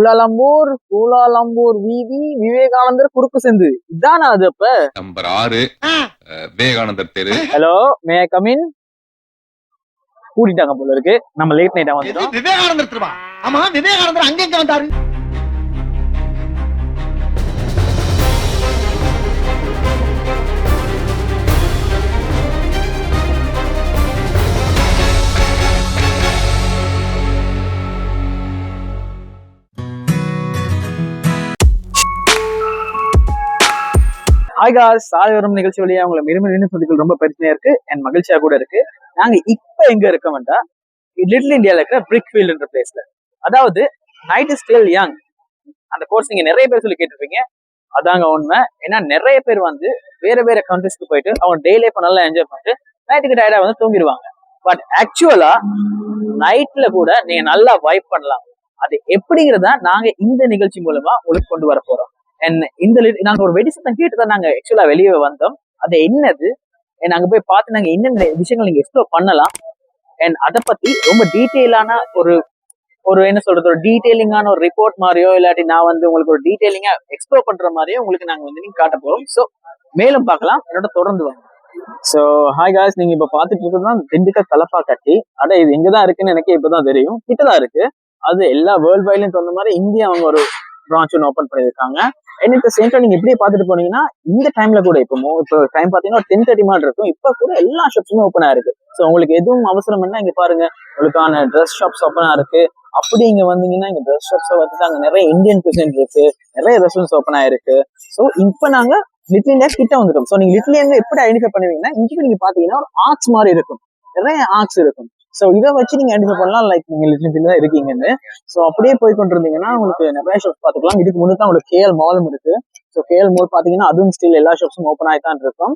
குலாலம்பூர் கூலாலம்பூர் வீதி விவேகானந்தர் குறுக்கு செந்து இதானா அது அப்ப? நம்பர் ஆறு. விவேகானந்தர் தெரு. ஹலோ மே கமின் கூட்டிட்டாங்க போல இருக்கு. நம்ம லேட் நைட்டா எது வந்துட்டோம் விவேகானந்தர் திருவா. ஆமா விவேகானந்தர் அங்க எங்க வந்தாரு? ஹாய் காஸ் சாலை வரும் நிகழ்ச்சி வழியா உங்களை மிருமிருந்து சந்திக்கல் ரொம்ப பிரச்சனையா இருக்கு. என் மகிழ்ச்சியா கூட இருக்கு. நாங்க இப்ப எங்க இருக்கோம்டா லிட்டில் இந்தியால இருக்கிற பிரிக் ஃபீல்ட்ன்ற பிளேஸ்ல அதாவது நைட் இஸ் ஸ்டில் யங் அந்த கோர்ஸ் நீங்க நிறைய பேர் சொல்லி கேட்டிருப்பீங்க. அதாங்க உண்மை. ஏன்னா நிறைய பேர் வந்து வேற வேற கண்ட்ரிஸ்க்கு போயிட்டு அவங்க டே லைஃப் நல்லா என்ஜாய் பண்ணிட்டு நைட்டுக்கு டயர்டா வந்து தூங்கிடுவாங்க. பட் ஆக்சுவலா நைட்ல கூட நீங்க நல்லா வைப் பண்ணலாம். அது எப்படிங்கிறத நாங்க இந்த நிகழ்ச்சி மூலமா உங்களுக்கு கொண்டு வர போறோம். இந்த நாங்க ஒரு வெடி சத்தம் கேட்டு தான் நாங்க ஆக்சுவலா வெளியே வந்தோம். அது என்னது? நாங்க போய் பார்த்து நாங்க என்னென்ன விஷயங்கள் நீங்க எக்ஸ்ப்ளோர் பண்ணலாம்? அண்ட் அதை பத்தி ரொம்ப டீட்டெயிலான ஒரு ஒரு என்ன சொல்றது? ஒரு டீட்டெயிலிங்கான ஒரு ரிப்போர்ட் மாதிரியோ இல்லாட்டி நான் வந்து உங்களுக்கு ஒரு டீட்டெயிலிங்கா எக்ஸ்ப்ளோர் பண்ற மாதிரியோ உங்களுக்கு நாங்க வந்து நீங்க காட்ட போறோம். ஸோ மேலும் பார்க்கலாம். என்னோட தொடர்ந்து வாங்க. ஸோ ஹாய் காய்ஸ் நீங்க இப்ப பாத்துட்டு இருக்கிறது திண்டுக்கல் தலப்பா கட்டி. அட இது எங்கதான் இருக்குன்னு எனக்கே இப்பதான் தெரியும். கிட்டதான் இருக்கு. அது எல்லா வேர்ல்ட் வைட்லயும் சொன்ன மாதிரி இந்தியா அவங்க ஒரு பிரான்ச் ஒன்று ஓப்பன் பண்ணியிருக்காங்க. அண்ட் இந்த சேம் டைம் நீங்க இப்படியே பாத்துட்டு போனீங்கன்னா இந்த டைம்ல கூட இப்போ இப்போ டைம் பாத்தீங்கன்னா டென் தேர்ட்டி மாதிரி இருக்கும். இப்ப கூட எல்லா ஷாப்ஸுமே ஓப்பன் ஆயிருக்கு. ஸோ உங்களுக்கு எதுவும் அவசரம் என்ன? இங்க பாருங்க. உங்களுக்கான ட்ரெஸ் ஷாப்ஸ் ஓப்பனா இருக்கு அப்படி இங்க வந்தீங்கன்னா இங்க ட்ரெஸ் ஷாப்ஸ் வந்து அங்க நிறைய இந்தியன் குசின் இருக்கு. நிறைய ரெஸ்டாரண்ட்ஸ் ஓப்பன் ஆயிருக்கு. ஸோ இப்போ நாங்க லிட்டில் இந்தியா கிட்ட வந்துட்டோம். ஸோ நீங்க லிட்டில் இந்தியா எப்படி ஐடென்டிஃபை பண்ணுவீங்கன்னா இங்க நீங்க பாத்தீங்கன்னா ஒரு ஆர்ட்ஸ் மாதிரி இருக்கும். நிறைய ஆர்ட்ஸ் இருக்கும். ஸோ இதை வச்சு நீங்க ஐடென்டிஃபை பண்ணலாம். லைக் நீங்க லிட்டில் தான் இருக்கீங்கன்னு. ஸோ அப்படியே போய் கொண்டிருந்தீங்கன்னா உங்களுக்கு நிறைய ஷாப்ஸ் பார்த்துக்கலாம். இதுக்கு முன்னாடி தான் உங்களுக்கு கேஎல் மாலும் இருக்கு. ஸோ கேஎல் மால் பாத்தீங்கன்னா அதுவும் ஸ்டில் எல்லா ஷாப்ஸும் ஓப்பன் ஆகி தான் இருக்கும்.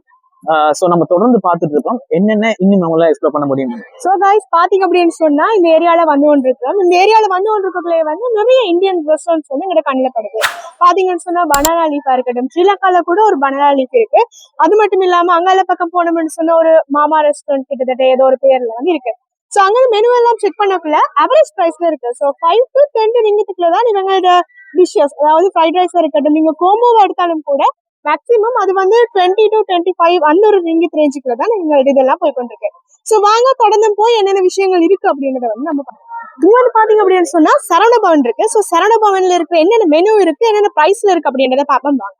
ஸோ நம்ம தொடர்ந்து பார்த்துட்டு இருக்கோம். என்னென்ன இன்னும் நம்மளால எக்ஸ்ப்ளோர் பண்ண முடியும் சோ கைஸ் பாத்தீங்க அப்படின்னு சொன்னா இந்த ஏரியால வந்து கொண்டு இருக்கிறோம் இந்த ஏரியால வந்து கொண்டு இருக்கக்குள்ளே வந்து நிறைய இந்தியன் ரெஸ்டாரண்ட்ஸ் வந்து எங்க கண்ணில் படுது. பாத்தீங்கன்னு சொன்னா பனானா லீஃபா இருக்கட்டும் ஸ்ரீலங்கால கூட ஒரு பனானா லீஃப் இருக்கு. அது மட்டும் இல்லாம அங்கால பக்கம் போனோம்னு சொன்ன ஒரு மாமா ரெஸ்டாரண்ட் கிட்டத்தட்ட ஏதோ ஒரு பேர்ல வந்து இருக்கு. ஸோ அங்கே மெனு எல்லாம் செக் பண்ணக்குள்ள அவரேஜ் பிரைஸ்ல இருக்கு. ஸோ ஃபைவ் டு டென் ரிங்கத்துக்குள்ள தான் இவங்களோட டிஷ்ஷஸ் அதாவது ஃப்ரைட் ரைஸ் இருக்கட்டும் நீங்க கோமோவை எடுத்தாலும் கூட மேக்ஸிமம் அது வந்து டுவெண்ட்டி டு டுவெண்ட்டி ஃபைவ் அந்த ஒரு ரிங்கித் ரேஞ்சுக்குள்ள தான் எங்களோட இதெல்லாம் போய் கொண்டிருக்கு. சோ வாங்க தொடர்ந்து போய் என்னென்ன விஷயங்கள் இருக்கு அப்படின்றத வந்து நம்ம இன்னொன்று பாத்தீங்க அப்படின்னு சொன்னா சரவண பவன் இருக்கு. ஸோ சரண பவன்ல இருக்கிற என்னென்ன மெனு இருக்கு என்னென்ன ப்ரைஸ்ல இருக்கு அப்படின்றத பார்ப்போம் வாங்க.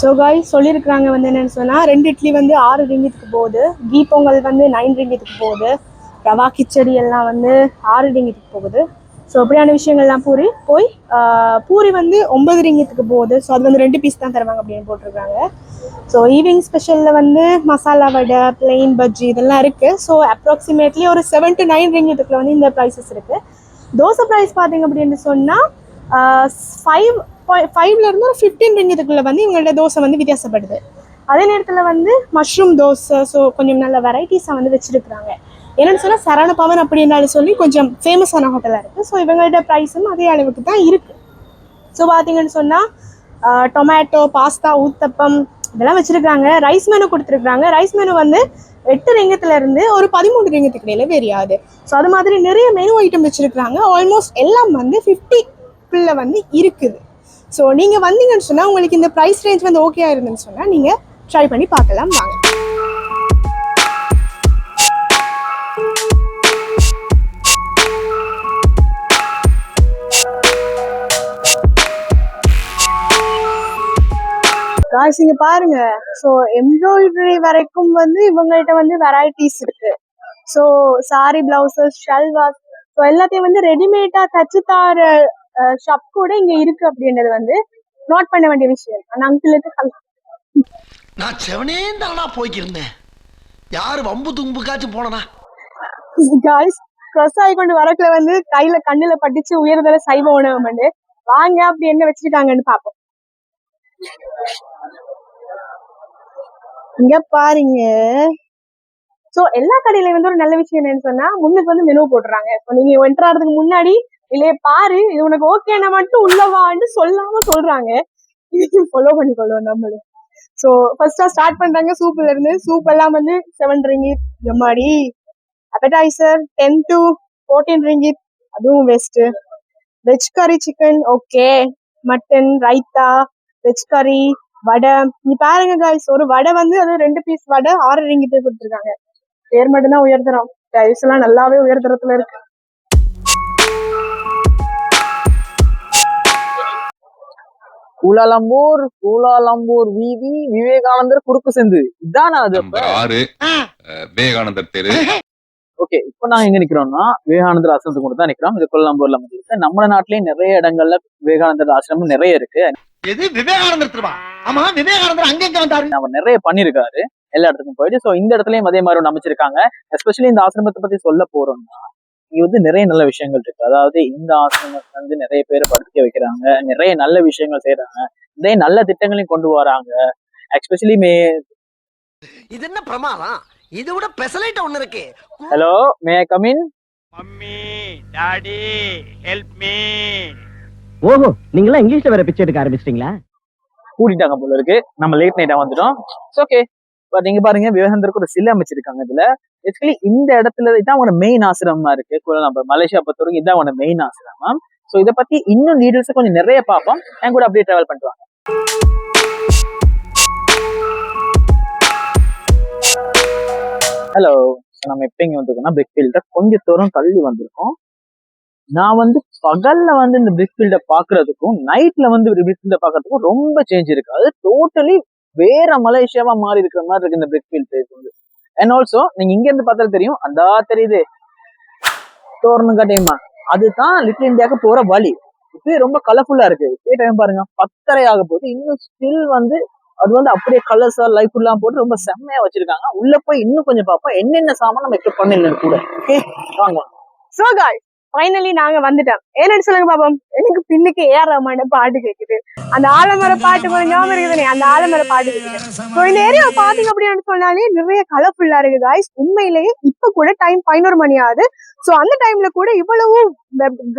ஸோ காய் சொல்லியிருக்கிறாங்க வந்து என்னென்னு சொன்னா ரெண்டு இட்லி வந்து ஆறு ரிங்கித்துக்கு போகுது. கீ பொங்கல் வந்து நைன் ரிங்கித்துக்கு போகுது. ரவா கிச்சடி எல்லாம் வந்து ஆறு ரிங்கித்துக்கு போகுது. ஸோ அப்படியான விஷயங்கள்லாம் பூரி போய் பூரி வந்து ஒன்பது ரிங்கத்துக்கு போகுது. ஸோ அது வந்து ரெண்டு பீஸ் தான் தருவாங்க அப்படின்னு போட்டிருக்காங்க ஸோ ஈவினிங் ஸ்பெஷலில் வந்து மசாலா வடை பிளெயின் பஜ்ஜி இதெல்லாம் இருக்குது ஸோ அப்ராக்சிமேட்லி ஒரு செவன் டு நைன் ரிங்கத்துக்குள்ள வந்து இந்த ப்ரைஸஸ் இருக்குது தோசை ப்ரைஸ் பார்த்தீங்க அப்படின்னு சொன்னால் ஃபைவ் ஃபைவ்ல இருந்து ஒரு ஃபிஃப்டீன் ரிங்கித்துக்குள்ள வந்து இவங்களோட தோசை வந்து வித்தியாசப்படுது. அதே நேரத்தில் வந்து மஷ்ரூம் தோசை ஸோ கொஞ்சம் நல்ல வெரைட்டிஸாக வந்து வச்சிருக்கிறாங்க. என்னன்னு சொன்னால் சரண பவன் அப்படின்னாலும் சொல்லி கொஞ்சம் ஃபேமஸான ஹோட்டலாக இருக்குது ஸோ இவங்களோட ப்ரைஸும் அதே அளவுக்கு தான் இருக்குது ஸோ பார்த்தீங்கன்னு சொன்னால் டொமேட்டோ பாஸ்தா ஊத்தப்பம் இதெல்லாம் வச்சிருக்காங்க. ரைஸ் மெனு கொடுத்துருக்காங்க ரைஸ் மெனு வந்து எட்டு ரிங்கத்துல இருந்து ஒரு பதிமூணு ரிங்கத்துக்கு இடையில வேரி ஆகுது ஸோ அது மாதிரி நிறைய மெனு ஐட்டம் வச்சிருக்காங்க ஆல்மோஸ்ட் எல்லாம் வந்து ஃபிஃப்டிக்குள்ள வந்து இருக்குது. ஸோ நீங்கள் வந்தீங்கன்னு சொன்னால் உங்களுக்கு இந்த ப்ரைஸ் ரேஞ்ச் வந்து ஓகே இருந்துன்னு சொன்னால் நீங்கள் ட்ரை பண்ணி பார்க்கலாம் வாங்க. காய்ஸ் இங்க பாருங்க. ஸோ எம்ப்ராய்டரி வரைக்கும் வந்து இவங்கள்ட்ட வந்து வெரைட்டிஸ் இருக்கு. So sari blouses salwars so எல்லாத்தையும் வந்து ரெடிமேடா தச்சு தார ஷாப் கூட இங்க இருக்கு அப்படின்றது வந்து நோட் பண்ண வேண்டிய விஷயம். அந்த அங்கிளுக்கு நான் செவனே தானா போய்க்கிருந்தேன். யாரு வம்பு தும்புக்காச்சும் போனனா? காய்ஸ் க்ரொஸ் ஆகி கொண்டு வரக்குள்ள வந்து கையில கண்ணுல பட்டுச்சு உயர்தல சைவ உணவு வந்து. வாங்க அப்படி என்ன வச்சிருக்காங்கன்னு பாப்போம். இங்க பாருங்க. சோ எல்லா கடையிலயும் வந்து ஒரு நல்ல விஷயம் என்னன்னு சொன்னா முன்னுக்கு வந்து மெனு போட்டுறாங்க. இப்போ நீங்க என்டர் ஆகிறதுக்கு முன்னாடி இல்லையே பாரு இது உனக்கு ஓகேனா மட்டும் உள்ளவான்னு சொல்லாம சொல்றாங்க. இதையும் ஃபாலோ பண்ணிக்கொள்வோம் நம்மளும் ஸோ ஃபர்ஸ்டா ஸ்டார்ட் பண்றாங்க சூப்ல இருந்து. சூப் எல்லாம் வந்து செவன் ரிங்கிட் எம்மாடி? Appetizer ten to fourteen ringgit அதுவும் west veg curry chicken okay mutton raita veg curry vada. நீ பாருங்க காய்ஸ் ஒரு வடை வந்து அது ரெண்டு பீஸ் வடை ஆறு ரிங்கிட்டு கொடுத்துருக்காங்க. பேர் மட்டும்தான் உயர்தரம் கைஸ் எல்லாம் நல்லாவே உயர்தரத்துல இருக்கு. கூலாலம்பூர் கூலாலம்பூர் வீதி விவேகானந்தர் குறுக்கு செந்து இதானா அது ஆறு. விவேகானந்தர் தெரு. ஓகே இப்போ நாங்க எங்க நிக்கிறோம்னா விவேகானந்தர் ஆசிரமத்துக்கு மட்டும் தான் நிக்கிறோம். இது கொல்லம்பூர்ல இருக்கு நம்ம நாட்டிலேயே நிறைய இடங்கள்ல விவேகானந்தர் ஆசிரமம் நிறைய இருக்கு. எது? விவேகானந்தர் திருவா? ஆமா விவேகானந்தர் அங்கெங்க வந்தாரு? அவர் நிறைய பண்ணிருக்காரு எல்லா இடத்துக்கும் போயிட்டு சோ இந்த இடத்துலயும் அதே மாதிரி அமைச்சிருக்காங்க. எஸ்பெஷலி இந்த ஆசிரமத்தை பத்தி சொல்ல போறோம்னா இங்க வந்து நிறைய நல்ல விஷயங்கள் இருக்கு. அதாவது இந்த ஆசிரமத்தை வந்து நிறைய பேர் படிக்க வைக்கிறாங்க. நிறைய நல்ல விஷயங்கள் செய்யறாங்க நிறைய நல்ல திட்டங்களையும் கொண்டு வராங்க. எஸ்பெஷலி மே இது என்ன பிரமாதம்? இது விட பெசலைட் ஒண்ணு இருக்கு. Hello may come in mummy daddy help me ஓஹோ நீங்களா இங்கிலீஷ்ல வேற பிச்சை எடுக்க ஆரம்பிச்சிட்டீங்களா? கூட்டிட்டாங்க போல இருக்கு. நம்ம லேட் நைட்டா வந்துட்டோம். ஓகே பட் இங்க பாருங்க விவேகந்தருக்கு ஒரு சிலை அமைச்சிருக்காங்க இதுல. ஆக்சுவலி இந்த இடத்துல இதான் அவனோட மெயின் ஆசிரமமா இருக்கு. நம்ம மலேசியா பொறுத்த வரைக்கும் இதான் அவனோட மெயின் ஆசிரமம். ஸோ இதை பத்தி இன்னும் டீடைல்ஸ் கொஞ்சம் நிறைய பார்ப்போம். என் கூட அப்படியே டிராவல் பண்ணிட்டு ஹலோ நம்ம எப்போ இங்கே வந்திருக்கோம்னா பிக் ஃபீல்ட கொஞ்சம் தூரம் தள்ளி வந்திருக்கோம். நான் வந்து பகல்ல வந்து இந்த பிக் ஃபீல்டை பார்க்கறதுக்கும் நைட்ல வந்து பிக் ஃபீல்டை பார்க்கறதுக்கும் ரொம்ப சேஞ்ச் இருக்கு. அது டோட்டலி வேற மலேசியாவா மாறி இருக்கிற மாதிரி இருக்கு இந்த பிரிக்ஃபீல்ட் பிளேஸ் வந்து. அண்ட் ஆல்சோ நீங்க இங்க இருந்து பார்த்தாலும் தெரியும் அந்த தெரியுது. தோரணம் கட்டியமா அதுதான் லிட்டில் இந்தியாவுக்கு போற வழி. இப்பயே ரொம்ப கலர்ஃபுல்லா இருக்கு. இப்பயே டைம் பாருங்க பத்தரை ஆக போது இன்னும் ஸ்டில் வந்து அது வந்து அப்படியே கலர்ஸா லைஃப் எல்லாம் போட்டு ரொம்ப செம்மையா வச்சிருக்காங்க. உள்ள போய் இன்னும் கொஞ்சம் பார்ப்போம். என்னென்ன சாமான் நம்ம எக்ஸ்பெக்ட் பண்ணல கூட. ஓகே வாங்க சோ காய் ஃபைனலி நாங்க வந்துட்டோம். என்னன்னு சொல்லுங்க பாப்போம். எனக்கு பின்னுக்கு ஏ ரமான பாட்டு கேக்குது. அந்த ஆலமர பாட்டு கொஞ்சம் ஞாபகம் இருக்குதுனே அந்த ஆலமர பாட்டு கேக்குது. சோ இந்த ஏரியா பாத்தீங்க அப்படின்னு சொன்னாலே நிறைய கலர்ஃபுல்லா இருக்கு காய்ஸ் உண்மையிலேயே இப்ப கூட டைம் பதினோரு மணி ஆகுது. சோ அந்த டைம்ல கூட இவ்வளவு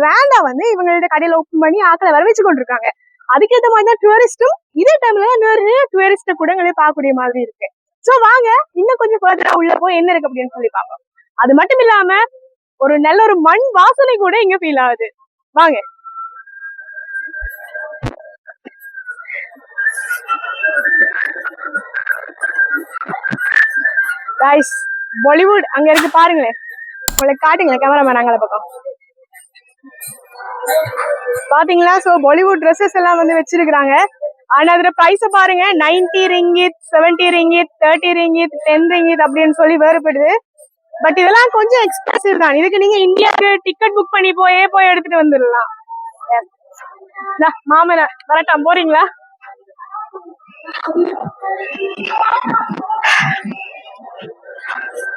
கிராண்டா வந்து இவங்களோட கடையில ஓப்பன் பண்ணி ஆக்களை வர வச்சு கொண்டிருக்காங்க. அதுக்கேற்ற மாதிரி தான் டூரிஸ்டும் இதே டைம்ல நிறைய டூரிஸ்ட கூட எங்களை பார்க்கக்கூடிய மாதிரி இருக்கு. சோ வாங்க இன்னும் கொஞ்சம் ஃபர்தரா உள்ள போய் என்ன இருக்கு அப்படின்னு சொல்லி பார்ப்போம். அது மட்டும் இல்லாம ஒரு நல்ல ஒரு மண் வாசனை கூட இங்க ஃபீல் ஆகுது. வாங்க. Guys பாலிவுட் அங்க இருக்கு பாருங்களேன். உங்களை காட்டுங்களேன் கேமராமேன் அங்கே பக்கம். பாத்தீங்களா? சோ பாலிவுட் ட்ரெஸ்ஸஸ் எல்லாம் வந்து வச்சிருக்காங்க ஆனா அதுல பிரைஸ் பாருங்க. Ninety ringgit seventy ringgit thirty ringgit ten ringgit அப்படின்னு சொல்லி வேறுபடுது. பட் இதெல்லாம் கொஞ்சம் எக்ஸ்பென்சிவ் தான். இதுக்கு நீங்க இந்தியாவுக்கு டிக்கெட் புக் பண்ணி போயே போய் எடுத்துட்டு வந்துடலாம். Yes. மாமன வரட்டாம் போறீங்களா?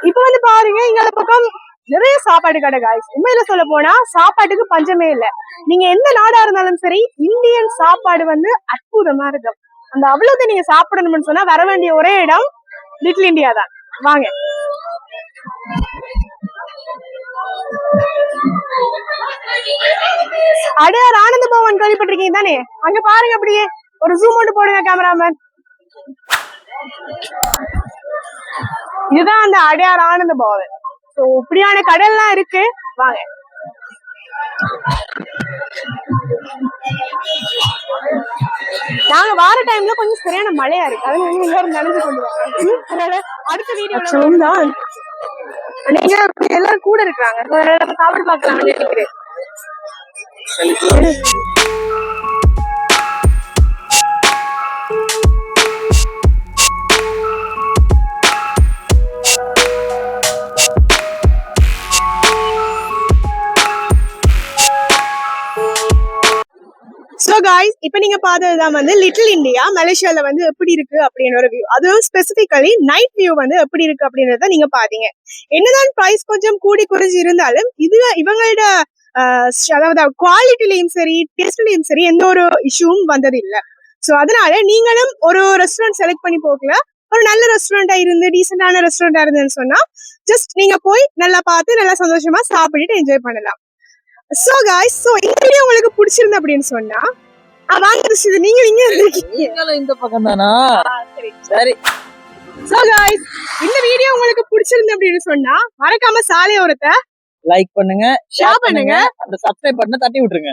இப்ப வந்து பாருங்க இங்க பக்கம் நிறைய சாப்பாடு கடை காய்ஸ் உண்மையில சொல்ல போனா சாப்பாட்டுக்கு பஞ்சமே இல்ல. நீங்க எந்த நாடா இருந்தாலும் சரி இந்தியன் சாப்பாடு வந்து அற்புதமா இருக்கும். அந்த அவ்வளவு நீங்க சாப்பிடணும்னு சொன்னா வர வேண்டிய ஒரே இடம் லிட்டில் இந்தியா தான். வாங்க. அடையார் ஆனந்த பவன் கேள்விப்பட்டிருக்கீங்க தானே? அங்க பாருங்க அப்படியே. ஒரு ஜூம் மட்டும் போடுங்க கேமராமேன் இதுதான் அந்த அடையார் ஆனந்த பவன். சோ இப்படியான கடல்லாம் இருக்கு. வாங்க. நாங்க வார டைம்ல கொஞ்சம் சரியான மழையா இருக்கு. அதனால எல்லாரும் நனைஞ்சு கொண்டு வரோம் அடுத்த வீடியோ தான். நீங்க எல்லாரும் கூட இருக்கிறாங்க. சாப்பிட்டு பார்க்கலாம் நினைக்கிறேன். காய்ஸ் இப்போ நீங்க பார்த்ததுதான் வந்து லிட்டில் இந்தியா மலேசியால வந்து எப்படி இருக்கு அப்படின்னு ஒரு வியூ அதுவும் ஸ்பெசிபிக்கலி நைட் வியூ வந்து எப்படி இருக்கு அப்படின்றத நீங்க பாத்தீங்க என்னதான் பிரைஸ் கொஞ்சம் கூடி குறைஞ்சு இருந்தாலும் இது இவங்களோட ஆஹ், அதாவது குவாலிட்டிலையும் சரி டேஸ்ட்லயும் சரி எந்த ஒரு இஷ்யூவும் வந்தது இல்ல சோ அதனால நீங்களும் ஒரு ரெஸ்டாரண்ட் செலக்ட் பண்ணி போகல. ஒரு நல்ல ரெஸ்டாரண்டா இருந்து டீசெண்டான ரெஸ்டாரண்டா இருந்துன்னு சொன்னா ஜஸ்ட் நீங்க போய் நல்லா பார்த்து நல்லா சந்தோஷமா சாப்பிட்டுட்டு என்ஜாய் பண்ணலாம். சோ காய்ஸ் சோ இந்த வீடியோ உங்களுக்கு பிடிச்சிருந்து அப்படின்னு சொன்னா வாங்க ரிஷித் நீங்க இங்க இருக்கீங்க நீங்களும் இந்த பக்கம் தானா சரி சரி சோ गाइस இந்த வீடியோ உங்களுக்கு பிடிச்சிருந்து அப்படின்னு சொன்னா மறக்காம சாலையோரத்தை லைக் பண்ணுங்க ஷேர் பண்ணுங்க அந்த சப்ஸ்கிரைப் பட்டனை தட்டி விட்டுருங்க